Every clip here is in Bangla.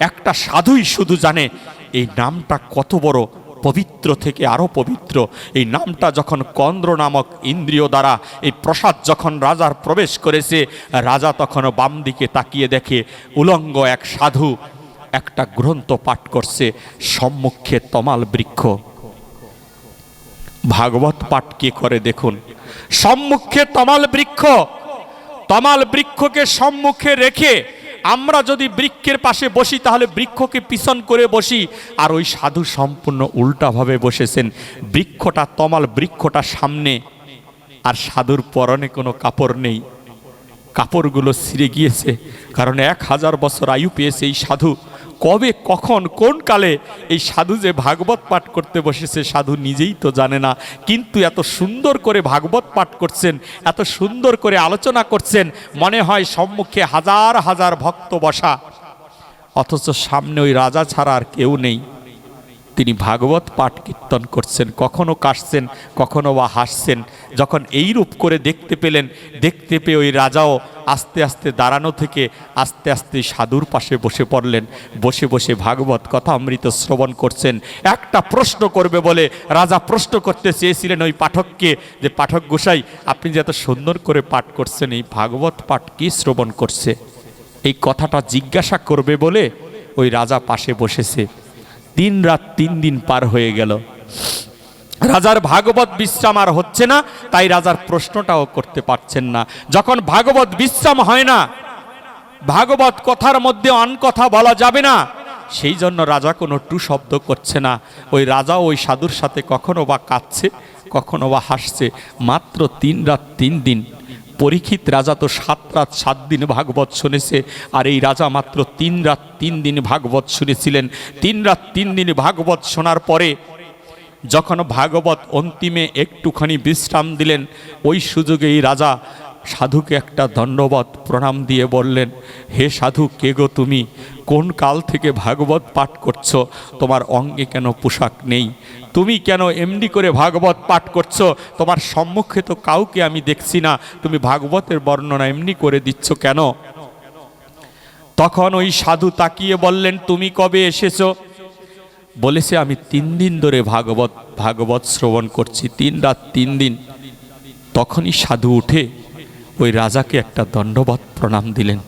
একটা সাধুই শুধু জানে, এই নামটা কত বড় পবিত্র থেকে আরও পবিত্র। এই নামটা যখন কন্দ্র নামক ইন্দ্রিয় দ্বারা, এই প্রসাদ যখন রাজার প্রবেশ করেছে, রাজা তখন বাম দিকে তাকিয়ে দেখে, উলঙ্গ এক সাধু একটা গ্রন্থ পাঠ করছে, সম্মুখে তমাল বৃক্ষ। ভাগবত পাঠ কে করে দেখুন? সম্মুখে তমাল বৃক্ষ। তমাল বৃক্ষকে সম্মুখে রেখে আমরা যদি বৃক্ষের পাশে বসি, তাহলে বৃক্ষকে পিছন করে বসি। আর ওই সাধু সম্পূর্ণ উল্টাভাবে বসেছেন। বৃক্ষটা তমাল, বৃক্ষটা সামনে। আর সাধুর পরনে কোনো কাপড় নেই। কাপড়গুলো ছিঁড়ে গিয়েছে। কারণ এক হাজার বছর আয়ু পেয়েছে এই সাধু। কবে, কখন, কোন কালে এই সাধু যে ভাগবত পাঠ করতে বসেছে, সাধু নিজেই তো জানে না। কিন্তু এত সুন্দর করে ভাগবত পাঠ করছেন, এত সুন্দর করে আলোচনা করছেন, মনে হয় সম্মুখে হাজার হাজার ভক্ত বসা। অথচ সামনে ওই রাজা ছাড়া আর কেউ নেই। তিনি ভাগবত পাঠ কীর্তন করছেন, কখনো কাশছেন, কখনো বা হাসছেন। যখন এই রূপ করে দেখতে পেলেন, দেখতে পেয়ে ওই রাজাও আস্তে আস্তে দাঁড়ানো থেকে আস্তে আস্তে সাধুর পাশে বসে পড়লেন। বসে বসে ভাগবত কথা অমৃত শ্রবণ করছেন। একটা প্রশ্ন করবে বলে রাজা প্রশ্ন করতে চেয়েছিলেন ওই পাঠককে যে, পাঠক গোসাই, আপনি যে এত সুন্দর করে পাঠ করছেন, এই ভাগবত পাঠ কি শ্রবণ করছে? এই কথাটা জিজ্ঞাসা করবে বলে ওই রাজা পাশে বসেছে। তিন রাত তিন দিন পার হয়ে গেল। রাজার ভাগবত বিশ্রাম আর হচ্ছে না, তাই রাজার প্রশ্নটাও করতে পারছেন না। যখন ভাগবত বিশ্রাম হয় না, ভাগবত কথার মধ্যে অন কথা বলা যাবে না। সেই জন্য রাজা কোনো টু শব্দ করছে না। ওই রাজা ওই সাধুর সাথে কখনো বা কাঁদছে, কখনো বা হাসছে। মাত্র তিন রাত তিন দিন পরীক্ষিত রাজা তো সাত রাত, সাত দিন ভাগবত শুনেছে, আর এই রাজা মাত্র তিন রাত, তিন দিন ভাগবত শুনেছিলেন। তিন রাত, তিন দিন ভাগবত শোনার পরে যখন ভাগবত অন্তিমে একটুখানি বিশ্রাম দিলেন, ওই সুযোগে এই রাজা সাধুকে একটা দণ্ডবত প্রণাম দিয়ে বললেন, হে সাধু, কে গো তুমি? কোন কাল থেকে ভাগবত পাঠ করছ? তোমার অঙ্গে কেন পোশাক নেই? তুমি কেন এমনি করে ভাগবত পাঠ করছ? তোমার সম্মুখে তো কাউকে আমি দেখছি না। তুমি ভাগবতের বর্ণনা এমনি করে দিচ্ছ কেন? তখন ওই সাধু তাকিয়ে বললেন, তুমি কবে এসেছ? বলেছে, আমি তিন দিন ধরে ভাগবত ভাগবত শ্রবণ করছি, তিন রাত, তিন দিন। তখনই সাধু উঠে ওই রাজাকে একটা দণ্ডবত প্রণাম দিলেন।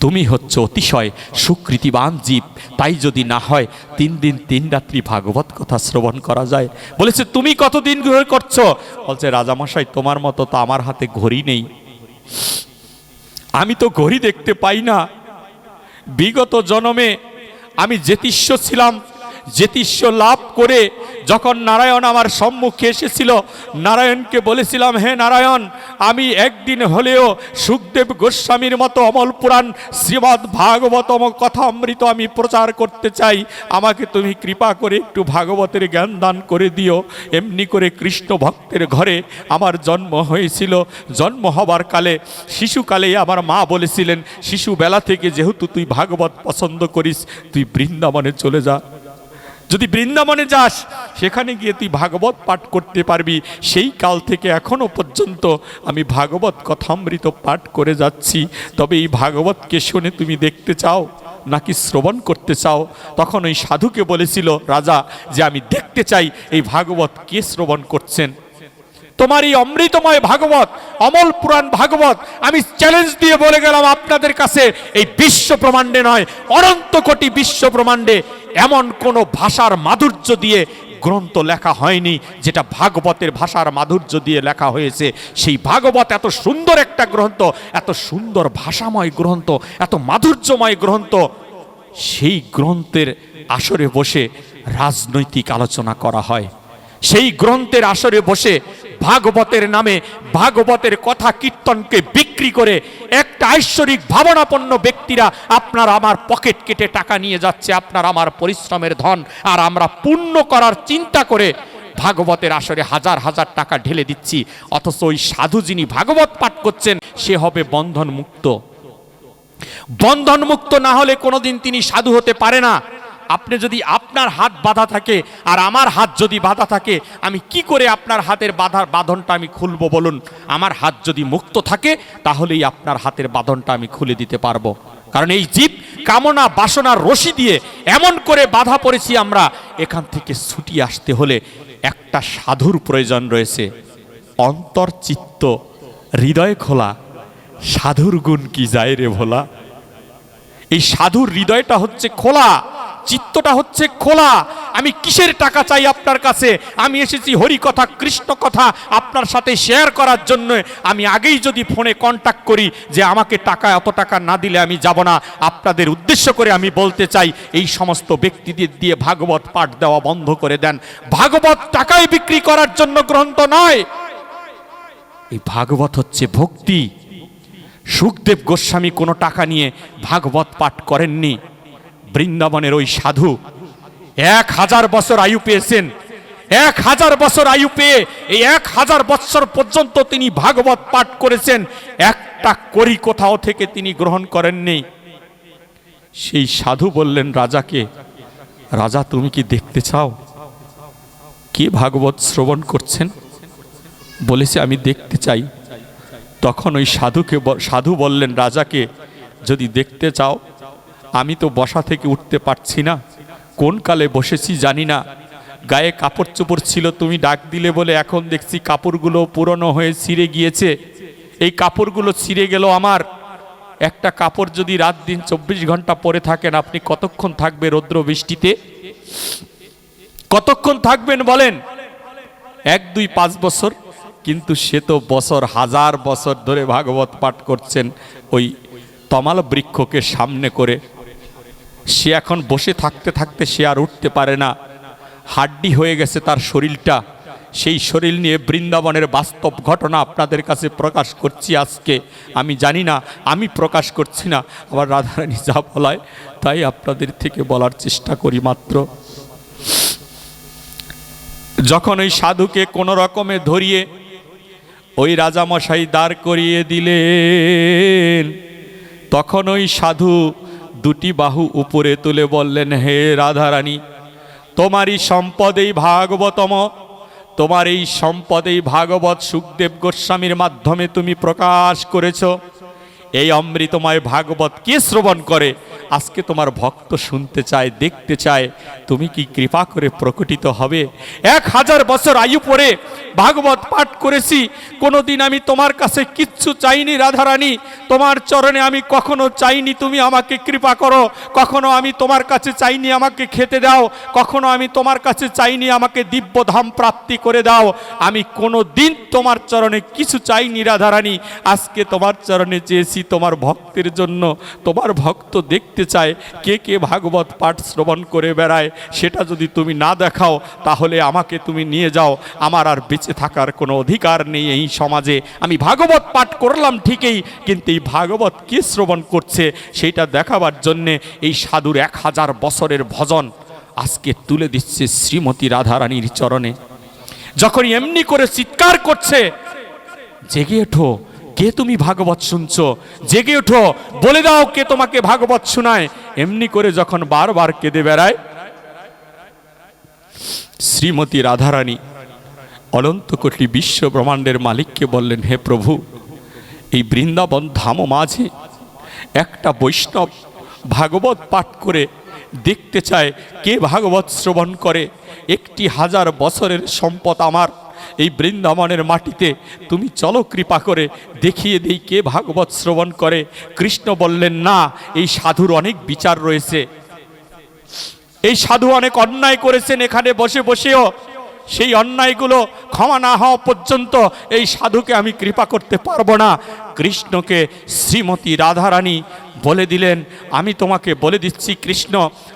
তুমি হচ্ছে অতিশয় সুকৃতিবান জীব। তাই যদি না হয়, তিন দিন তিন রাত্রি ভাগবত কথা শ্রবণ করা যায়। বলেছে, তুমি কতদিন ধরে করছ? বলছে, রাজামশাই, তোমার মতো তো আমার হাতে ঘড়ি নেই। আমি তো ঘড়ি দেখতে পাই না। বিগত জনমে আমি জ্যোতিষ্য ছিলাম। জ্যোতিষ্য লাভ করে যখন নারায়ণ আমার সম্মুখে এসেছিল, নারায়ণকে বলেছিলাম, হে নারায়ণ, আমি একদিন হলেও সুখদেব গোস্বামীর মতো অমল পুরাণ শ্রীমৎ ভাগবতম কথা অমৃত আমি প্রচার করতে চাই। আমাকে তুমি কৃপা করে একটু ভাগবতের জ্ঞান দান করে দিও। এমনি করে কৃষ্ণ ভক্তের ঘরে আমার জন্ম হয়েছিল। জন্ম হবার কালে শিশুকালেই আমার মা বলেছিলেন শিশুবেলা থেকে যেহেতু তুই ভাগবত পছন্দ করিস, তুই বৃন্দাবনে চলে যা। যদি বৃন্দাবনে যাস, সেখানে গিয়ে তুই ভাগবত পাঠ করতে পারবি। সেই কাল থেকে এখনও পর্যন্ত আমি ভাগবত কথামৃত পাঠ করে যাচ্ছি। তবে এই ভাগবতকে শুনে তুমি দেখতে চাও, নাকি শ্রবণ করতে চাও? তখন ওই সাধুকে বলেছিল, রাজা, যে আমি দেখতে চাই, এই ভাগবত কে শ্রবণ করছেন? তোমার এই অমৃতময় ভাগবত, অমল পুরাণ ভাগবত, আমি চ্যালেঞ্জ দিয়ে বলে গেলাম আপনাদের কাছে, এই বিশ্ব ব্রহ্মাণ্ডে নয়, অনন্ত কোটি বিশ্ব ব্রহ্মাণ্ডে। এমন কোনো ভাষার মাধুর্য দিয়ে গ্রন্থ লেখা হয়নি যেটা ভাগবতের ভাষার মাধুর্য দিয়ে লেখা হয়েছে। সেই ভাগবত এত সুন্দর একটা গ্রন্থ, এত সুন্দর ভাষাময় গ্রন্থ, এত মাধুর্যময় গ্রন্থ, সেই গ্রন্থের আসরে বসে রাজনৈতিক আলোচনা করা হয়। সেই গ্রন্থের আসরে বসে ভাগবতের নামে ভাগবতের কথা কীর্তনকে বিক্রি করে একটা ঐশ্বরিক ভাবনাপন্ন ব্যক্তিরা আপনার আমার পকেট কেটে টাকা নিয়ে যাচ্ছে, আপনার আমার পরিশ্রমের ধন, আর আমরা পূর্ণ করার চিন্তা করে ভাগবতের আসরে হাজার হাজার টাকা ঢেলে দিচ্ছি। অথচ ওই সাধু যিনি ভাগবত পাঠ করছেন, সে হবে বন্ধন মুক্ত বন্ধন মুক্ত না হলে কোনোদিন তিনি সাধু হতে পারে না। আপনি যদি আপনার হাত বাঁধা থাকে আর আমার হাত যদি বাঁধা থাকে, আমি কি করে আপনার হাতের বাঁধার বাঁধনটা আমি খুলবো বলুন? আমার হাত যদি মুক্ত থাকে, তাহলেই আপনার হাতের বাঁধনটা আমি খুলে দিতে পারব। কারণ এই জীব কামনা বাসনার রশি দিয়ে এমন করে বাধা পড়েছি আমরা, এখান থেকে ছুটি আসতে হলে একটা সাধুর প্রয়োজন রয়েছে। অন্তর চিত্ত, হৃদয় খোলা, সাধুর গুণ কি যায় রে ভোলা? এই সাধুর হৃদয়টা হচ্ছে খোলা। চিত্তটা হচ্ছে খোলা। আমি কিসের টাকা চাই আপনার কাছে? আমি এসেছি হরি কথা, কৃষ্ণ কথা আপনার সাথে শেয়ার করার জন্য। আমি আগেই যদি ফোনে কন্ট্যাক্ট করি যে আমাকে টাকা এত টাকা না দিলে আমি যাব না। আপনাদের উদ্দেশ্য করে আমি বলতে চাই, এই সমস্ত ব্যক্তিদের দিয়ে ভাগবত পাঠ দেওয়া বন্ধ করে দেন। ভাগবত টাকায় বিক্রি করার জন্য গ্রন্থ নয়। এই ভাগবত হচ্ছে ভক্তি। সুখদেব গোস্বামী কোনো টাকা নিয়ে ভাগবত পাঠ করেননি। বৃন্দাবনের ওই সাধু এক হাজার বছর আয়ু পেয়েছেন। এক হাজার বছর আয়ু পেয়ে এই এক হাজার বছর পর্যন্ত তিনি ভাগবত পাঠ করেছেন। একটা করি কোথাও থেকে তিনি গ্রহণ করেননি। সেই সাধু বললেন, রাজাকে, রাজা তুমি কি দেখতে চাও? কে ভাগবত শ্রবণ করছেন? বলেছে, আমি দেখতে চাই। তখন ওই সাধুকে সাধু বললেন, রাজাকে, যদি দেখতে চাও আমি তো বসা থেকে উঠতে পারছি না। কোন কালে বসেছি জানি না। গায়ে কাপড় চোপড় ছিল, তুমি ডাক দিলে বলে এখন দেখছি কাপড়গুলো পুরনো হয়ে ছিঁড়ে গিয়েছে। এই কাপড়গুলো ছিঁড়ে গেল আমার। একটা কাপড় যদি রাত দিন চব্বিশ ঘণ্টা পরে থাকেন, আপনি কতক্ষণ থাকবে রৌদ্র বৃষ্টিতে? কতক্ষণ থাকবেন বলেন? এক, দুই, পাঁচ বছর। কিন্তু সে তো বছর, হাজার বছর ধরে ভাগবত পাঠ করছেন ওই তমাল বৃক্ষকে সামনে করে। সে এখন বসে থাকতে থাকতে সে আর উঠতে পারে না। হাড্ডি হয়ে গেছে তার শরীরটা। সেই শরীর নিয়ে বৃন্দাবনের বাস্তব ঘটনা আপনাদের কাছে প্রকাশ করছি আজকে। আমি জানি না, আমি প্রকাশ করছি না, আবার রাধারানী যা বলায় তাই আপনাদের থেকে বলার চেষ্টা করি মাত্র। যখন ওই সাধুকে কোনো রকমে ধরিয়ে ওই রাজামশাই দাঁড় করিয়ে দিলেন, তখন ওই সাধু দুটি বাহু উপরে তুলে বললেন, হে রাধারানী, তোমারই সম্পদেই ভাগবতম। তোমার এই সম্পদেই ভাগবত সুখদেব গোস্বামীর মাধ্যমে তুমি প্রকাশ করেছ। এই অমৃতময় ভাগবত কে শ্রবণ করে? আজকে তোমার ভক্ত শুনতে চায়, দেখতে চায়, তুমি কি কৃপা করে প্রকটিত হবে? এক হাজার বছর আয়ু পরে ভাগবত পাঠ করেছি, কোনোদিন আমি তোমার কাছে কিচ্ছু চাইনি, রাধারানী। তোমার চরণে আমি কখনো চাইনি, তুমি আমাকে কৃপা করো। কখনো আমি তোমার কাছে চাইনি, আমাকে খেতে দাও। কখনো আমি তোমার কাছে চাইনি, আমাকে দিব্যধাম প্রাপ্তি করে দাও। আমি কোনো দিন তোমার চরণে কিছু চাইনি, রাধারানী। আজকে তোমার চরণে চেয়েছি তোমার ভক্তের জন্য। তোমার ভক্ত দেখতে চায়, কে কে ভাগবত পাঠ শ্রবণ করে বেড়ায়, সেটা যদি তুমি না দেখাও, তাহলে আমাকে তুমি নিয়ে যাও। আমার আর বেঁচে থাকার কোনো অধিকার নেই এই সমাজে। আমি ভাগবত পাঠ করলাম ঠিকই, কিন্তু এই ভাগবত কে শ্রবণ করছে সেইটা দেখাবার জন্যে এই সাধুর এক হাজার বছরের ভজন আজকে তুলে দিচ্ছে শ্রীমতী রাধারানীর চরণে। যখন এমনি করে চিৎকার করছে, জেগে ওঠো কে তুমি ভাগবত শুনছো? জেগে ওঠো বলে দাও কে তোমাকে ভাগবত শোনায়। এমনি করে যখন বারবার কেঁদে বেড়ায়, শ্রীমতী রাধারানী অনন্ত কোটি বিশ্ব ব্রহ্মাণ্ডের মালিককে বললেন, হে প্রভু, এই বৃন্দাবন ধাম মাঝে একটা বৈষ্ণব ভাগবত পাঠ করে দেখতে চায়, কে ভাগবত শ্রবণ করে? একটি হাজার বছরের সম্পদ আমার। এই বৃন্দাবনের মাটিতে তুমি চলো কৃপা করে, দেখিয়ে দিই কে ভাগবত শ্রবণ করে। কৃষ্ণ বললেন, না, এই সাধুর অনেক বিচার রয়েছে। এই সাধু অনেক অন্যায় করেছেন এখানে বসে বসেও। সেই অন্যায়গুলো ক্ষমা না হওয়া পর্যন্ত এই সাধুকে আমি কৃপা করতে পারব না। কৃষ্ণকে শ্রীমতী রাধারানী বলে দিলেন, আমি তোমাকে বলে দিচ্ছি, কৃষ্ণ,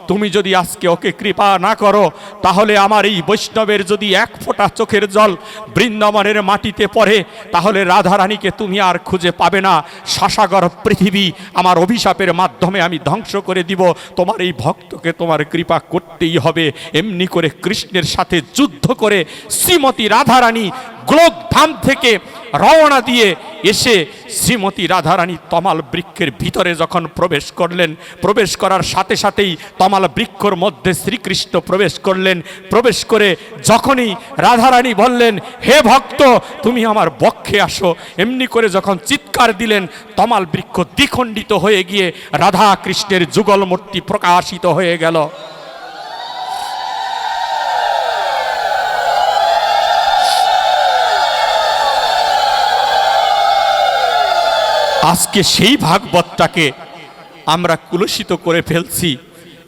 তুমি যদি আজকে ওকে কৃপা না করো, তাহলে আমার এই বৈষ্ণবের যদি এক ফোঁটা চোখের জল বৃন্দাবনের মাটিতে পড়ে, তাহলে রাধারানীকে তুমি আর খুঁজে পাবে না। শাসাগর পৃথিবী আমার অভিশাপের মাধ্যমে আমি ধ্বংস করে দিব। তোমার এই ভক্তকে তোমার কৃপা করতেই হবে। এমনি করে কৃষ্ণের সাথে যুদ্ধ করে শ্রীমতী রাধারানী গোলক ধাম থেকে রওনা দিয়ে এসে শ্রীমতী রাধারানী তমাল বৃক্ষের ভিতরে যখন প্রবেশ করলেন, প্রবেশ করার সাথে সাথেই তমাল বৃক্ষর মধ্যে শ্রীকৃষ্ণ প্রবেশ করলেন। প্রবেশ করে যখনই রাধারানী বললেন, হে ভক্ত, তুমি আমার বক্ষে আসো। এমনি করে যখন চিৎকার দিলেন, তমাল বৃক্ষ দ্বিখণ্ডিত হয়ে গিয়ে রাধা কৃষ্ণের যুগল মূর্তি প্রকাশিত হয়ে গেল। আজকে সেই ভাগবতটাকে আমরা কুলসিত করে ফেলছি।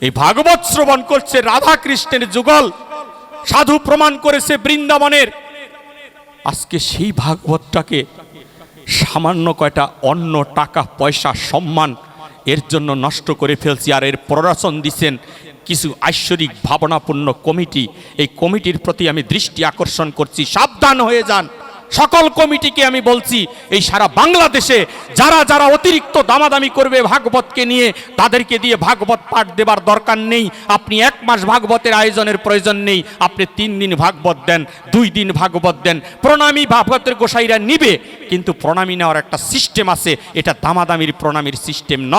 এই ভাগবত শ্রবণ করছে রাধা কৃষ্ণের যুগল। সাধু প্রমাণ করেছে বৃন্দাবনের। আজকে সেই ভাগবতটাকে সামান্য কয়টা অন্য টাকা, পয়সা, সম্মান এর জন্য নষ্ট করে ফেলছি আর এর প্ররোচন দিচ্ছেন কিছু ঐশ্বরিক ভাবনাপূর্ণ কমিটি। এই কমিটির প্রতি আমি দৃষ্টি আকর্ষণ করছি। সাবধান হয়ে যান। সকল কমিটিকে আমি বলছি, এই সারা বাংলাদেশে যারা যারা অতিরিক্ত দামাদামি করবে ভাগবতকে নিয়ে, তাদেরকে দিয়ে ভাগবত পাঠ দেবার দরকার নেই। আপনি এক মাস ভাগবতের আয়োজনের প্রয়োজন নেই। আপনি তিন দিন ভাগবত দেন, দুই দিন ভাগবত দেন। প্রণামী ভাগবতের গোসাইরা নিবে, কিন্তু প্রণামী নেওয়ার একটা সিস্টেম আছে, এটা দামাদামির প্রণামীর সিস্টেম নয়।